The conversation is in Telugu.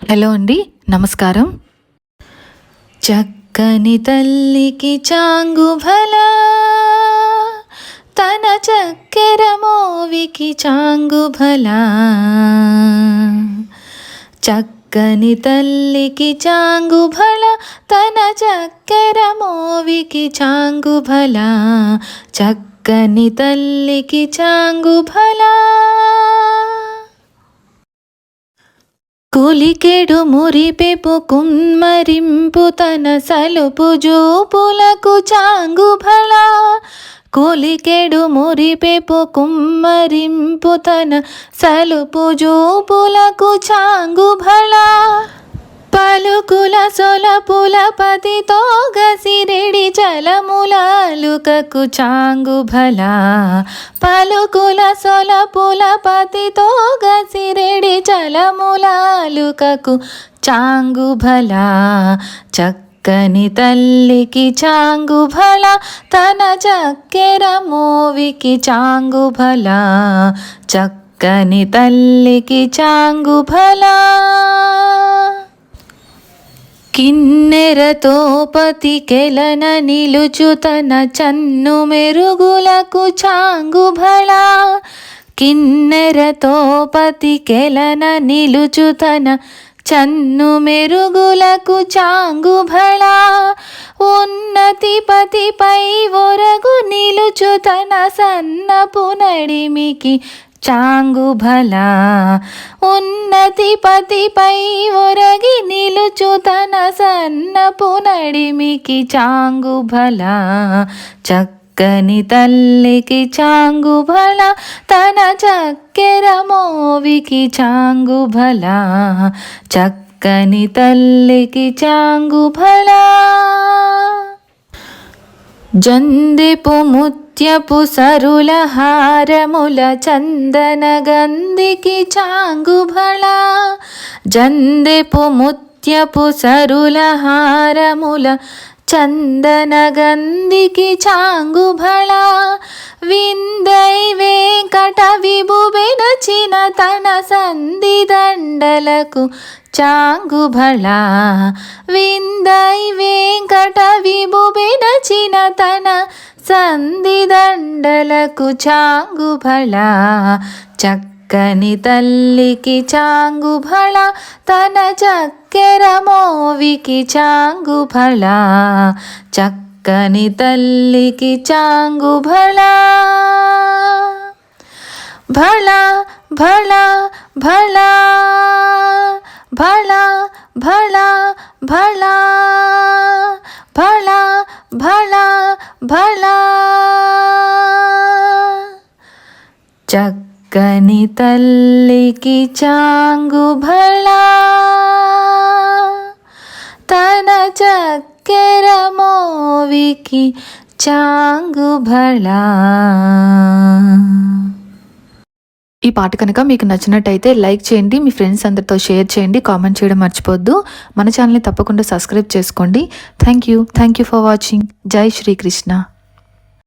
హలో అండి నమస్కారం. చక్కని తల్లికి చాంగు భలా తన చక్కెర మోవికి చాంగు భలా చక్కని తల్లికి చాంగు భళ తన చక్కెర మోవికి చాంగు భలా చక్కని తల్లికి చాంగు భలా పులికెడు మురిపెపు కుమ్మరింపు తన సలుపు జూపులకు చాంగు భళ. కులికెడు మురిపెపు కుమ్మరింపు తన సలుపు జూపులకు చాంగు భళ. పలుకుల సొలపుల పతితో గసిరెడి చలములాలుకకు చాంగు భలా. పలుకుల సొలపుల పతితో గసిరెడి చలములాలుకకు చాంగు భలా. చక్కని తల్లికి చాంగు భళ తన చక్కెర మోవికి చాంగు భలా. చక్కని తల్లికి చాంగు భలా. కిన్నెరతో పతికెలన నిలుచు తన చన్ను మెరుగులకు చాంగు భళ. కిన్నెరతో పతికెలన నిలుచు తన చన్ను మెరుగులకు చాంగు భళ. ఉన్నతి పతిపై ఒరగు నిలుచు తన సన్నపు నడిమికి చాంగుభల. ఉన్నతి పతిపై ఒరగి నిలుచు తన సన్నపు నడిమికి చాంగుభల. చక్కని తల్లికి చాంగుభల తన చక్కెర మోవికి చాంగుభల. చక్కని తల్లికి చాంగుభల. జందిపు ముత్త నిత్యపు సరుల హారముల చందన గంధికి చాంగుభళ. జందెపు ముత్యపు సరుల హారముల చందన గంధికి చాంగుభళ. విందై వెంకట విభుబెనచిన తన సంధి దండలకు చాంగుభళ. విందై వెంకట విభుబెనచిన తన సంధిదండలకు చాంగు భళ చక్కని తల్లికి చాంగు భళ తన చక్కెర మోవికి చాంగు భళ చక్కని తల్లికి చాంగు భళ. భళ భళ భళ భళ భళ భళ. భళ చక్కని తల్లికి చాంగు భళ తన చక్కెర మోవికి చాంగు భళ ఈ పాట కనుక మీకు నచ్చినట్టయితే లైక్ చేయండి మీ ఫ్రెండ్స్ అందరితో షేర్ చేయండి కామెంట్ చేయడం మర్చిపోద్దు మన ఛానల్ని తప్పకుండా సబ్స్క్రైబ్ చేసుకోండి. Thank you thank you for watching జై శ్రీకృష్ణ.